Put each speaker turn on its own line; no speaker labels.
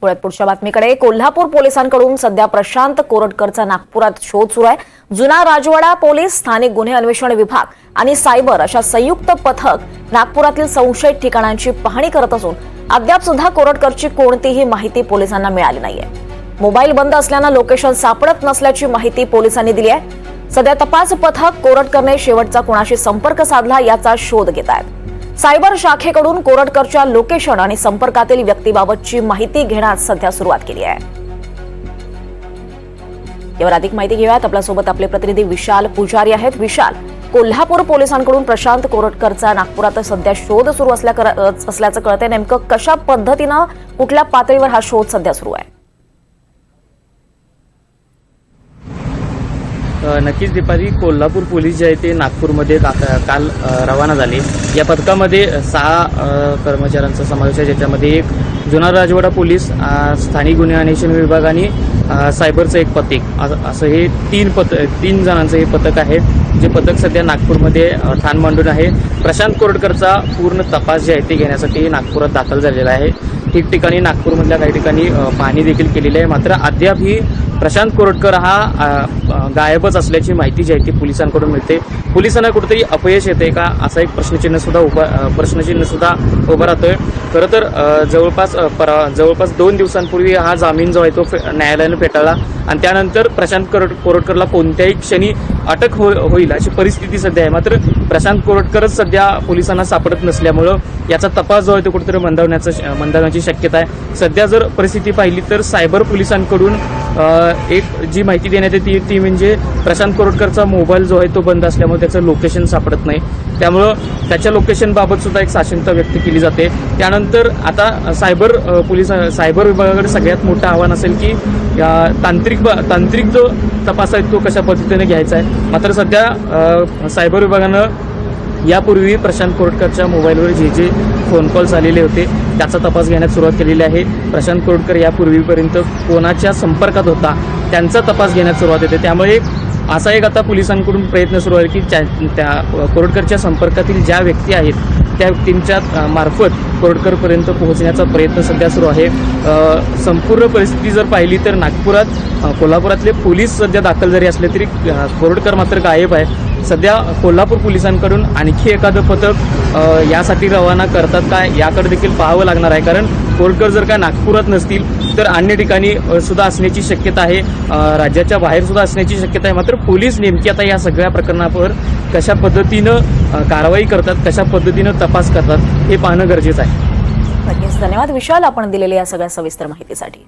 पुण्यात पुढच्या बातमीकडे कोल्हापूर पोलिसांकडून सध्या प्रशांत कोरटकरचा नागपुरात शोध सुरू आहे. जुना राजवाडा पोलीस स्थानिक गुन्हे अन्वेषण विभाग आणि सायबर अशा संयुक्त पथक नागपुरातील संशयित ठिकाणांची पाहणी करत असून अद्याप सुद्धा कोरटकरची कोणतीही माहिती पोलिसांना मिळाली नाहीये. मोबाईल बंद असल्यानं लोकेशन सापडत नसल्याची माहिती पोलिसांनी दिली आहे. सध्या तपास पथक कोरटकरने शेवटचा कोणाशी संपर्क साधला याचा शोध घेत आहेत. सायबर शाखेकडून कोरटकरच्या लोकेशन आणि संपर्कातील व्यक्तीबाबतची माहिती घेण्यास सध्या सुरुवात केली आहे. यावर अधिक माहिती घेऊयात. आपल्यासोबत आपले प्रतिनिधी विशाल पुजारी आहेत. विशाल कोल्हापूर पोलिसांकडून प्रशांत कोरटकरचा नागपुरात सध्या शोध सुरू असल्या असल्याचं कळतंय. नेमकं कशा पद्धतीनं कुठल्या पातळीवर हा शोध सध्या सुरू आहे?
नक्कीच दीपाली कोल्हापूर पोलीस जे आहे ते नागपूरमध्ये काल रवाना झाले. या पथकामध्ये सहा कर्मचाऱ्यांचा समावेश आहे. ज्याच्यामध्ये एक जुना राजवाडा पोलीस स्थानिक गुन्हे अन्वेषण विभाग आणि सायबरचं एक पथक. असं हे तीन पथ तीन जणांचं हे पथक आहे. जे पथक सध्या नागपूरमध्ये ठाण मांडून आहे. प्रशांत कोरडकरचा पूर्ण तपास जे आहे ते घेण्यासाठी नागपुरात दाखल झालेला आहे. ठिकठिकाणी नागपूरमधल्या काही ठिकाणी पाहणी देखील केलेली आहे. मात्र अद्याप ही प्रशांत कोरटकर हा गायबच असल्याची माहिती जी आहे ती पोलिसांकडून मिळते. पोलिसांना कुठेतरी अपयश येते का? असा एक प्रश्नचिन्ह सुद्धा उभा प्रश्नचिन्ह सुद्धा उभा राहतोय. खरं तर जवळपास परा जवळपास दोन दिवसांपूर्वी हा जामीन जो आहे तो न्यायालयानं फेटाळला. आणि त्यानंतर प्रशांत कोरट कोरटकरला कोणत्याही क्षणी अटक हो होईल अशी परिस्थिती सध्या आहे. मात्र प्रशांत कोरटकरच सध्या पोलिसांना सापडत नसल्यामुळं याचा तपास जो आहे तो कुठेतरी मंदावण्याचा मंदावण्याची शक्यता आहे. सध्या जर परिस्थिती पाहिली तर सायबर पोलिसांकडून एक जी माहिती देण्यात येते ती म्हणजे प्रशांत कोरटकरचा मोबाईल जो आहे तो बंद असल्यामुळे त्याचं लोकेशन सापडत नाही. त्यामुळं त्याच्या लोकेशनबाबत सुद्धा एक साशंकता व्यक्त केली जाते. त्यानंतर आता सायबर पोलीस सायबर विभागाकडे सगळ्यात मोठं आव्हान असेल की या तांत्रिक तांत्रिक जो तपास आहे तो कशा पद्धतीने घ्यायचा आहे. मात्र सध्या सायबर विभागानं यापूर्वी प्रशांत कोरटकरच्या मोबाईलवर जे जे फोन कॉल्स आलेले होते त्याचा तपास घेण्यास सुरुवात केलेली आहे. प्रशांत कोरटकर यापूर्वीपर्यंत कोणाच्या संपर्कात होता त्यांचा तपास घेण्यास सुरुवात होते. त्यामुळे असा एक आता पोलिसांकडून प्रयत्न सुरू आहे की त्या त्या कोरटकरच्या संपर्कातील ज्या व्यक्ती आहेत त्या व्यक्तींच्या मार्फत कोरटकरपर्यंत पोहोचण्याचा प्रयत्न सध्या सुरू आहे. संपूर्ण परिस्थिती जर पाहिली तर नागपुरात कोल्हापुरातले पोलीस सध्या दाखल जरी असले तरी कोरडकर कोरटकर मात्र गायब आहे. सध्या कोल्हापूर पोलिसांकडून आणखी एखादं पथक यासाठी रवाना करतात का याकडे देखील पाहावं लागणार आहे. कारण कोरकर जर का नागपुरात नसतील तर अन्य ठिकाणी सुद्धा असण्याची शक्यता आहे. राज्याच्या बाहेर सुद्धा असण्याची शक्यता आहे. मात्र पोलीस नेमकी आता या सगळ्या प्रकरणावर कशा पद्धतीनं कारवाई करतात कशा पद्धतीनं तपास करतात हे पाहणं गरजेचं आहे.
नक्कीच. धन्यवाद. विशाल आपण दिलेल्या या सगळ्या सविस्तर माहितीसाठी.